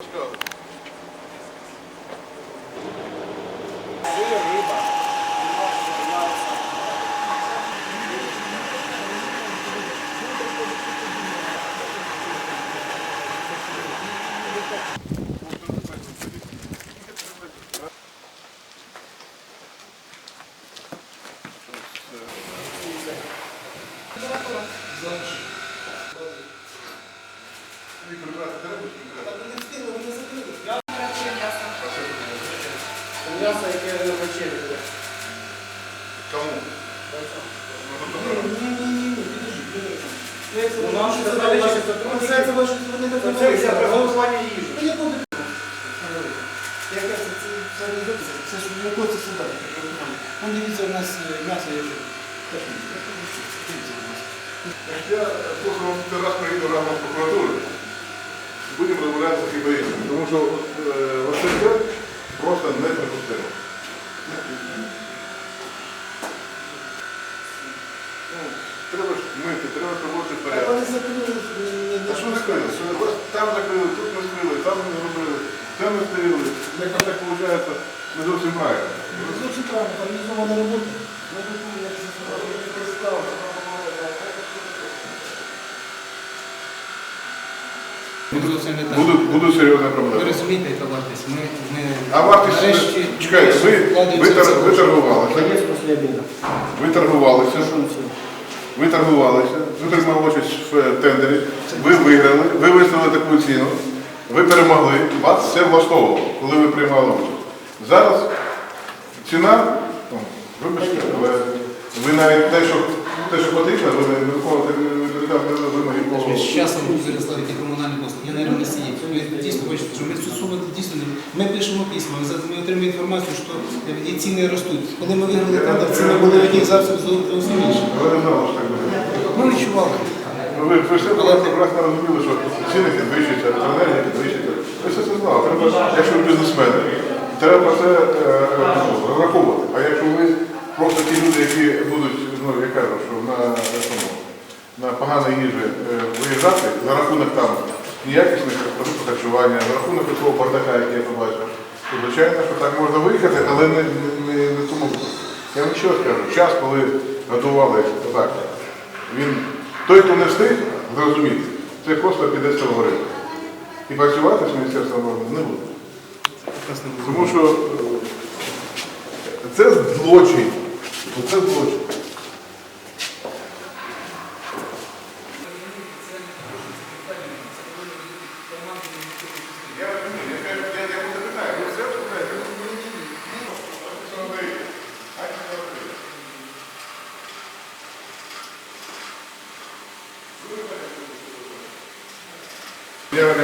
Let's go. М'ясо, яке на вечері буде. Кому? У нас сказали, що це Це все приготування їжі. Я буду. Яке це, це, це, не це, це ж не якого це сюди. Вон дивіться, у нас е, м'ясо яке. Теж не знаю. Дивіться, будь ласка. Я поки вам не раз приїду разом з прокуратури, Будемо розмовляти з КБІ, тому що е, все просто неприпустимо. Ну, Треба ж мити, треба Так порядок. Вони закрили. не- не- А що закрили? Там закрили, тут не там не зробили, там не стріли. Якось так виходить не зовсім правильно. Зовсім правильно, організована робота. Ми тут, як це сказали, не представили. Не так. Будуть, будуть серйозні Ви проблеми. розумієте, яка вартість? Ми, ми А вартість, нарешті чекайте, ви, вкладаємося ви, в тар- ви торгувалися, ви торгувалися, ви торгувалися, ви приймали участь в е, тендері, ви виграли, ви виставили таку ціну, ви перемогли, вас все влаштовувало, коли ви приймали участь. Зараз ціна, ну, вибачте, але ви навіть те, що, те, що потрібно, ви не виконуєте не відповідаєте на вимоги по... З часом комунальні послуги, я нейроносії. Ви дійсно хочете, що ми стосовно дійсно не ми пишемо письма, ми отримуємо інформацію, що і ціни ростуть. Коли ми виграли тендер, ціни були в одній зовсім інші. Ви не знали, що так буде. Ми відчували. Ну, Ви, ви все прекрасно розуміли, що ціни підвищуються, електроенергія підвищується. Ви все це знали. Треба, якщо ви бізнесмени, треба це е, ну, розраховувати. А якщо ви просто ті люди, які будуть, ну я на поганій їжі е, виїжджати за рахунок там неякісних продуктів харчування, за рахунок такого бардака, який я побачив, то звичайно, що так можна виїхати, але не, не, не, тому. Я вам ще раз кажу, час, коли готували так, він, той, хто не встиг, зрозуміти, це просто піде з ринку. І працювати з Міністерством оборони не буде. Тому що це злочин. Це злочин.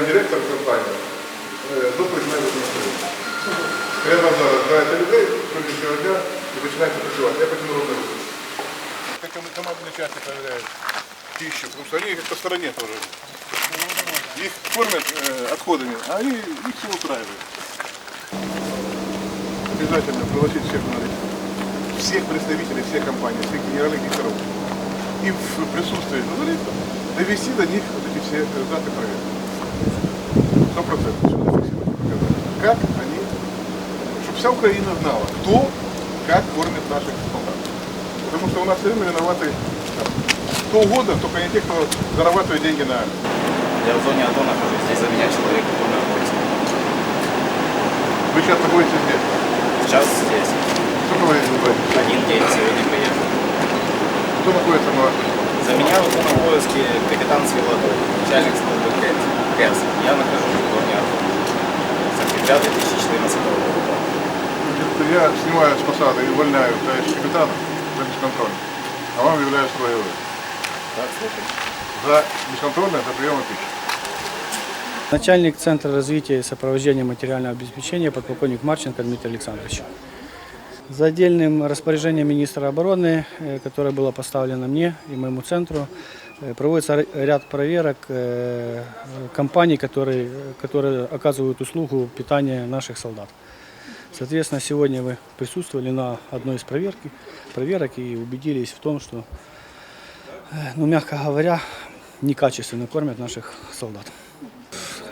директор компанії, е, доповідь мене відносно. Прямо зараз збираєте людей, сьогоднішнього дня і починаєте працювати. Я потім роблю. Как командные части проверяют пищу, потому что они по стороне тоже. Их кормят э, отходами, а они их все устраивают. Обязательно пригласить всех на всех представителей всех компаний, всех генеральных директоров. И в присутствии журналистов довести до них вот эти все результаты проверки. Сто процентов. Показать. Как они, чтобы вся Украина знала, кто как кормит наших солдат. Потому что у нас все время виноваты там, кто угодно, только не те, кто зарабатывает деньги на армию. Я в зоне АТО нахожусь, здесь за меня человек умер войск. Вы сейчас находитесь здесь. Сейчас здесь. Сколько вы находитесь? Один день сегодня приехал. Кто находится на? За меня выполнил обовязки капитан Свилотов, начальник службы КЭС. КЭС. Я нахожусь в АТО. С октября 2014 года. Я снимаю с посады и увольняю товарища капитана за бесконтрольность. А вам являюсь строевым. Так, слушай. За бесконтрольное, за приемом пищи. Начальник Центра развития и сопровождения материального обеспечения подполковник Марченко Дмитрий Александрович. За отдельным распоряжением министра обороны, э, которое было поставлено мне и моему центру, проводится р- ряд проверок э, компаний, которые, которые оказывают услугу питания наших солдат. Соответственно, сегодня вы присутствовали на одной из проверки, проверок и убедились в том, что, э, ну, мягко говоря, некачественно кормят наших солдат.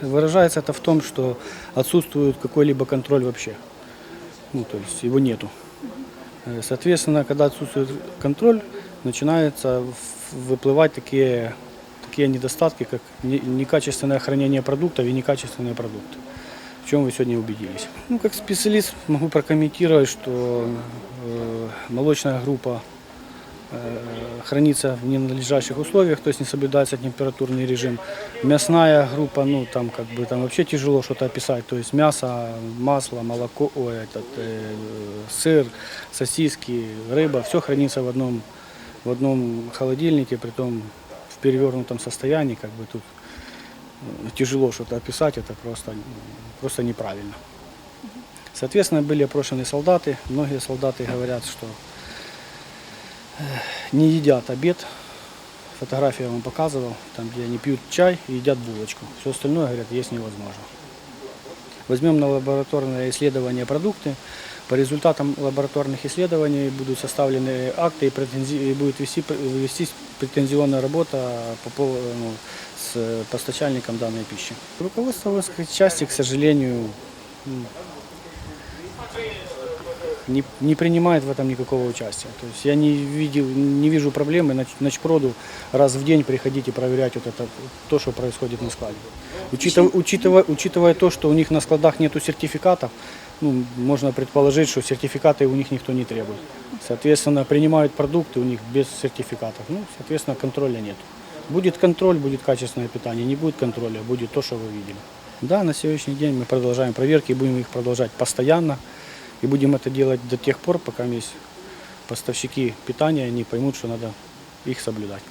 выражается это в том, что отсутствует какой-либо контроль вообще. Ну, то есть его нету. Э, Соответственно, когда отсутствует контроль, начинаются выплывать такие, такие недостатки, как не- некачественное хранение продуктов и некачественные продукты. В чем вы сегодня убедились? Ну, как специалист могу прокомментировать, что э, молочная группа э, хранится в ненадлежащих условиях, то есть не соблюдается температурный режим. Мясная группа, ну там как бы там вообще тяжело что-то описать, то есть мясо, масло, молоко, ой, этот, э, сыр, сосиски, рыба, все хранится в одном, в одном холодильнике, притом в перевернутом состоянии, как бы тут э, тяжело что-то описать, это просто, просто неправильно. Соответственно, были опрошены солдаты. Многие солдаты говорят, что э, не едят обед. Фотографию я вам показывал, там, где они пьют чай и едят булочку. Все остальное, говорят, есть невозможно. Возьмем на лабораторное исследование продукты. По результатам лабораторных исследований будут составлены акты и, претензи- и будет вести, вестись претензионная работа по, поводу, ну, с постачальником данной пищи. Руководство воинской части, к сожалению, не, не принимает в этом никакого участия. То есть я не, видел, не вижу проблемы на ночпроду раз в день приходить и проверять вот это, то, что происходит на складе. Учитывая, учитывая, учитывая то, что у них на складах нету сертификатов, ну, можно предположить, что сертификаты у них никто не требует. Соответственно, принимают продукты у них без сертификатов. Ну, соответственно, контроля нет. Будет контроль, будет качественное питание. Не будет контроля, будет то, что вы видели. Да, на сегодняшний день мы продолжаем проверки, будем их продолжать постоянно. И будем это делать до тех пор, пока есть поставщики питания не поймут, что надо их соблюдать.